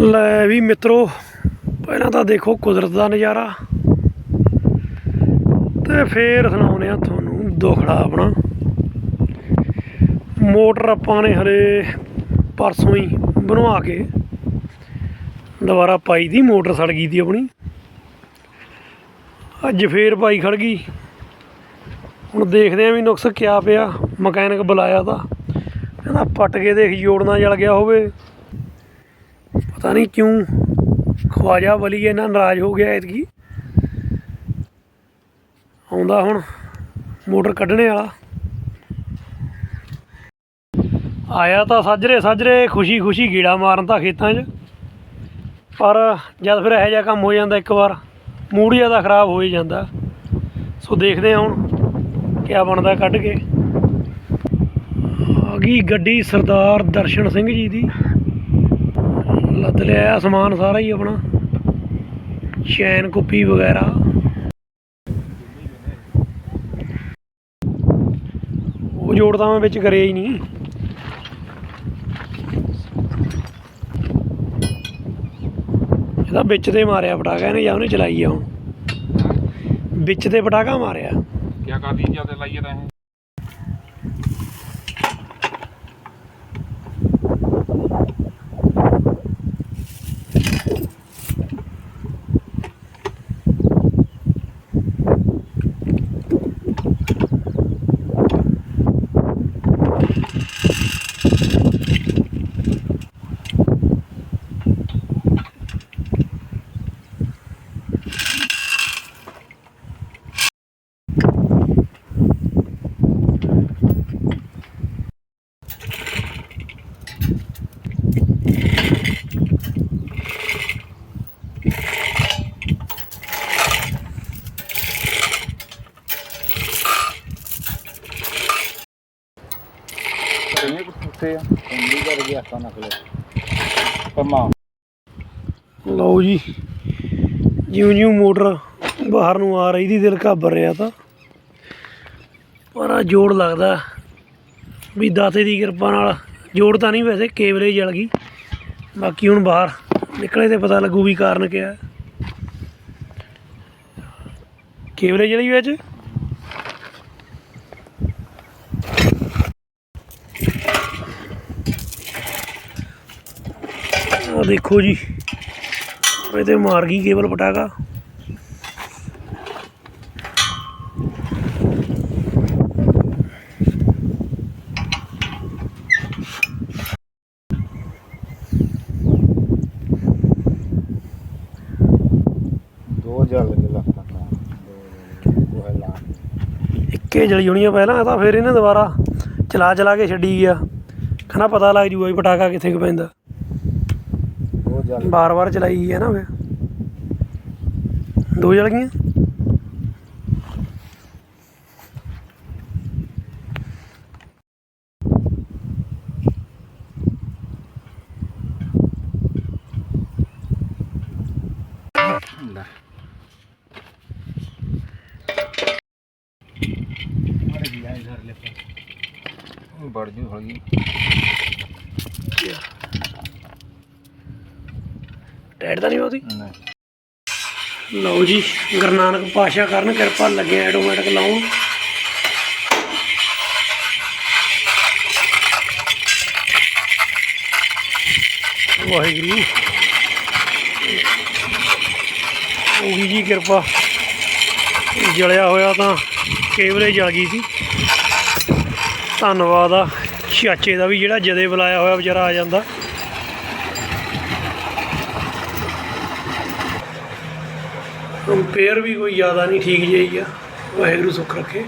ਲੈ ਵੀ ਮਿੱਤਰੋ, ਪਹਿਲਾਂ ਤਾਂ ਦੇਖੋ ਕੁਦਰਤ ਦਾ ਨਜ਼ਾਰਾ। ਤੇ ਫੇਰ ਸੁਣਾਉਨੇ ਆ ਤੁਹਾਨੂੰ ਦੁਖੜਾ ਆਪਣਾ। ਮੋਟਰ ਆਪਾਂ ਨੇ ਹਰੇ ਪਰਸੋਂ ਹੀ ਬਣਵਾ ਕੇ ਦੁਬਾਰਾ ਪਾਈ ਦੀ, ਮੋਟਰ ਸੜ ਗਈ ਦੀ ਆਪਣੀ। ਅੱਜ ਫੇਰ ਪਾਈ ਖੜ ਗਈ। ਹੁਣ ਦੇਖਦੇ ਆ ਵੀ ਨੁਕਸ ਕਿਆ ਪਿਆ, ਮਕੈਨਿਕ ਬੁਲਾਇਆ ਤਾਂ। ਕਹਿੰਦਾ ਪੱਟ ਕੇ ਦੇਖ, ਜੋੜਨਾ ਜਲ ਗਿਆ ਹੋਵੇ। ਪਤਾ ਨਹੀਂ ਕਿਉਂ ਖਵਾਜਾ ਵਲੀ ਇਹਨਾਂ ਨਾਰਾਜ਼ ਹੋ ਗਿਆ ਐਤਕੀ। ਆਉਂਦਾ ਹੁਣ ਮੋਟਰ ਕੱਢਣੇ ਵਾਲਾ। ਆਇਆ ਤਾਂ ਸਾਜਰੇ ਸਾਜਰੇ ਖੁਸ਼ੀ ਖੁਸ਼ੀ ਗੀੜਾ ਮਾਰਨ ਤਾਂ ਖੇਤਾਂ 'ਚ। ਪਰ ਜਦ ਫਿਰ ਇਹੋ ਜਿਹਾ ਕੰਮ ਹੋ ਜਾਂਦਾ ਇੱਕ ਵਾਰ, ਮੂਡ ਜ਼ਿਆਦਾ ਖਰਾਬ ਹੋ ਹੀ ਜਾਂਦਾ। ਸੋ ਦੇਖਦੇ ਹਾਂ ਹੁਣ ਕਿਆ ਬਣਦਾ ਕੱਢ ਕੇ। ਆ ਗਈ ਗੱਡੀ ਸਰਦਾਰ ਦਰਸ਼ਨ ਸਿੰਘ ਜੀ ਦੀ। ਲੱਦ ਲਿਆ ਸਮਾਨ ਸਾਰਾ ਹੀ ਆਪਣਾ ਚੈਨ ਕੁੱਪੀ ਵਗੈਰਾ ਉਹ ਜੋੜ ਤਾਂ ਮੈਂ ਵਿੱਚ ਕਰਿਆ ਹੀ ਨਹੀਂ ਇਹਦਾ ਵਿੱਚ ਤੇ ਮਾਰਿਆ ਪਟਾਕਾ ਇਹਨੇ ਜਾਂ ਉਹਨੇ ਚਲਾਈ ਆ ਹੁਣ ਵਿੱਚ ਤੇ ਪਟਾਕਾ ਮਾਰਿਆ क्या कर दी ज्यादा लाइए रहे हैं ਕਰੀਏ ਆ ਕੰਦੀ ਗਿਆ ਤਾਂ ਨਕਲੇ। ਪਰਮਾ ਲਓ ਜੀ, ਜਿਉਂ ਜਿਉਂ ਮੋਟਰ ਬਾਹਰ ਨੂੰ ਆ ਰਹੀ ਦੀ ਦਿਲ ਘਾਬਰ ਰਿਹਾ ਤਾਂ। ਪਰ ਆ ਜੋੜ ਲੱਗਦਾ ਵੀ ਦਾਤੇ ਦੀ ਕਿਰਪਾ ਨਾਲ। ਜੋੜ ਤਾਂ ਨਹੀਂ ਵੈਸੇ, ਕੇਬਲੇ ਜਲ ਗਈ। ਬਾਕੀ ਹੁਣ ਬਾਹਰ ਨਿਕਲੇ ਤੇ ਪਤਾ ਲੱਗੂ ਵੀ ਕਾਰਨ ਕਿਆ। ਹੈ ਕੇਬਲੇ ਜਲੀ ਵਿੱਚ ਆ ਦੇਖੋ ਜੀ। ਇਹਦੇ ਮਾਰ ਗਈ ਕੇਬਲ ਪਟਾਕਾ। ਇੱਕੇ ਜਲੀ ਹੋਣੀ ਆ ਪਹਿਲਾਂ ਤਾਂ ਫਿਰ ਇਹਨੇ ਦੁਬਾਰਾ ਚਲਾ ਚਲਾ ਕੇ ਛੱਡੀ ਗਿਆ। ਕਹਿੰਦਾ ਪਤਾ ਲੱਗ ਜੂਗਾ ਵੀ ਪਟਾਕਾ ਕਿੱਥੇ ਕੁ ਪੈਂਦਾ। ਜਲ ਬਾਰ-ਬਾਰ ਚਲਾਈ ਹੈ ਨਾ ਫਿਰ। ਦੋ ਜਲ ਗਈਆਂ? ਲੈ ਬੜ ਜੂ ਟਾਇਰ ਤਾਂ ਨਹੀਂ ਉਹਦੀ? ਨਹੀਂ। ਲਓ ਜੀ ਗੁਰੂ ਨਾਨਕ ਪਾਸ਼ਾ ਕਰਨ ਕਿਰਪਾ ਲੱਗੇ ਆਟੋਮੈਟਿਕ ਲਾਉਣ। ਵਾਹਿਗੁਰੂ। ਉਹੀ ਜੀ ਕਿਰਪਾ। ਜਲਿਆ ਹੋਇਆ ਤਾਂ ਕੇਵਲੇ ਜਲ ਗਈ ਸੀ। ਧੰਨਵਾਦ ਆ ਚਾਚੇ ਦਾ ਵੀ ਜਿਹੜਾ ਜਦੇ ਬੁਲਾਇਆ ਹੋਇਆ ਵਿਚਾਰਾ ਆ ਜਾਂਦਾ। ਕੰਪੇਅਰ ਵੀ ਕੋਈ ਜ਼ਿਆਦਾ ਨਹੀਂ, ਠੀਕ ਜਿਹੀ ਆ। ਵਾਹਿਗੁਰੂ ਸੁੱਖ ਰੱਖੇ।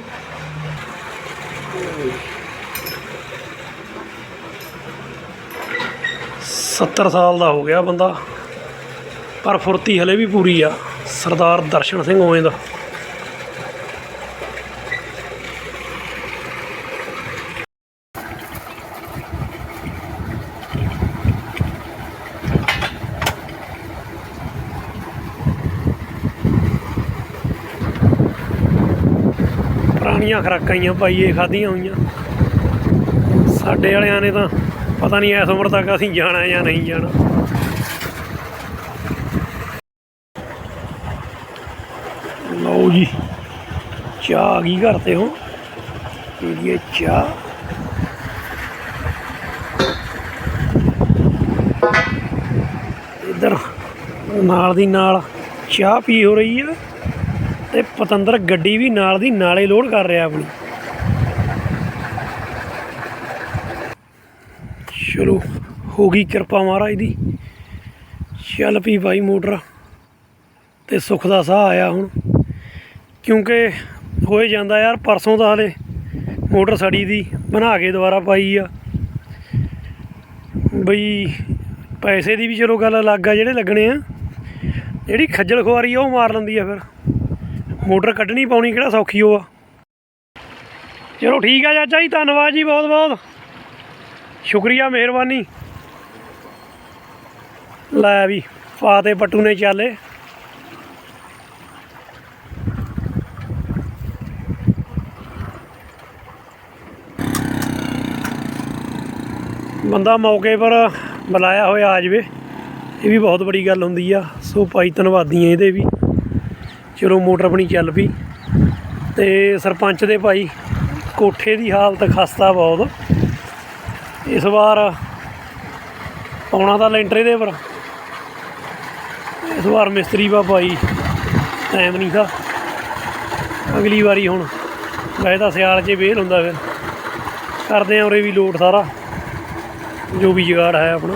ਸੱਤਰ ਸਾਲ ਦਾ ਹੋ ਗਿਆ ਬੰਦਾ, ਪਰ ਫੁਰਤੀ ਹਲੇ ਵੀ ਪੂਰੀ ਆ। ਸਰਦਾਰ ਦਰਸ਼ਨ ਸਿੰਘ ਹੋਏ ਦਾ। ਪੁਰਾਣੀਆਂ ਖਰਾਕਾਂ ਹੀ ਆ ਖਾਧੀਆਂ ਹੋਈਆਂ। ਸਾਡੇ ਵਾਲਿਆਂ ਨੇ ਤਾਂ ਪਤਾ ਨਹੀਂ ਇਸ ਉਮਰ ਤੱਕ ਅਸੀਂ ਜਾਣਾ ਜਾਂ ਨਹੀਂ ਜਾਣਾ। ਲਓ ਜੀ, ਚਾਹ ਕੀ ਕਰਤੇ ਹੋ ਇਹ ਚਾਹ। ਇੱਧਰ ਨਾਲ ਦੀ ਨਾਲ ਚਾਹ ਪੀ ਹੋ ਰਹੀ ਹੈ। ਤੇ ਪਤੰਦਰ ਗੱਡੀ ਵੀ ਨਾਲ ਦੀ ਨਾਲੇ ਲੋਡ ਕਰ ਰਿਹਾ ਆਪਣੀ। ਚਲੋ, ਹੋ ਗਈ ਕਿਰਪਾ ਮਹਾਰਾਜ ਦੀ। ਚੱਲ ਪਈ ਭਾਈ ਮੋਟਰ। ਤੇ ਸੁੱਖ ਦਾ ਸਾਹ ਆਇਆ ਹੁਣ। ਕਿਉਂਕਿ ਹੋਏ ਜਾਂਦਾ ਯਾਰ ਪਰਸੋਂ ਦਾ ਹਲੇ ਮੋਟਰ ਸੜੀ ਦੀ, ਬਣਾ ਕੇ ਦੁਬਾਰਾ ਪਾਈ ਆ। ਬਈ ਪੈਸੇ ਦੀ ਵੀ ਚਲੋ ਗੱਲ ਅਲੱਗ ਆ, ਜਿਹੜੇ ਲੱਗਣੇ ਆ। ਜਿਹੜੀ ਖੱਜਲ ਖੁਆਰੀ ਆ, ਉਹ ਮਾਰ ਲੈਂਦੀ ਆ ਫਿਰ। ਮੋਟਰ ਕੱਢਣੀ ਪਾਉਣੀ ਕਿਹੜਾ ਸੌਖੀ ਉਹ ਆ। ਚਲੋ ਠੀਕ ਆ ਚਾਚਾ ਜੀ, ਧੰਨਵਾਦ ਜੀ ਬਹੁਤ ਬਹੁਤ। ਸ਼ੁਕਰੀਆ, ਮਿਹਰਬਾਨੀ। ਲੈ ਵੀ, ਫਾਤੇ ਪੱਟੂ ਨੇ ਚਾਲੇ। ਬੰਦਾ ਮੌਕੇ ਪਰ ਬੁਲਾਇਆ ਹੋਇਆ ਆ ਜਾਵੇ, ਇਹ ਵੀ ਬਹੁਤ ਬੜੀ ਗੱਲ ਹੁੰਦੀ ਆ। ਸੋ ਭਾਈ ਧੰਨਵਾਦੀ ਆ ਇਹਦੇ ਵੀ। ਚਲੋ ਮੋਟਰ ਆਪਣੀ ਚੱਲ ਪਈ ਤੇ ਸਰਪੰਚ ਦੇ ਭਾਈ ਕੋਠੇ ਦੀ ਹਾਲਤ ਖਸਤਾ ਬਹੁਤ। ਇਸ ਵਾਰ ਪਾਉਣਾ ਤਾਂ ਲੈਂਟਰੇ ਦੇ ਪਰ। ਇਸ ਵਾਰ ਮਿਸਤਰੀ ਬਾ ਭਾਈ ਟਾਈਮ ਨਹੀਂ ਥਾ ਅਗਲੀ ਵਾਰੀ ਹੁਣ ਵੈਸੇ ਤਾਂ ਸਿਆਲ 'ਚ ਵੇਲ ਹੁੰਦਾ ਫਿਰ। ਕਰਦੇ ਆ ਉਰੇ ਵੀ ਲੋਡ ਸਾਰਾ। ਜੋ ਵੀ ਜੁਗਾੜ ਹੈ ਆਪਣਾ।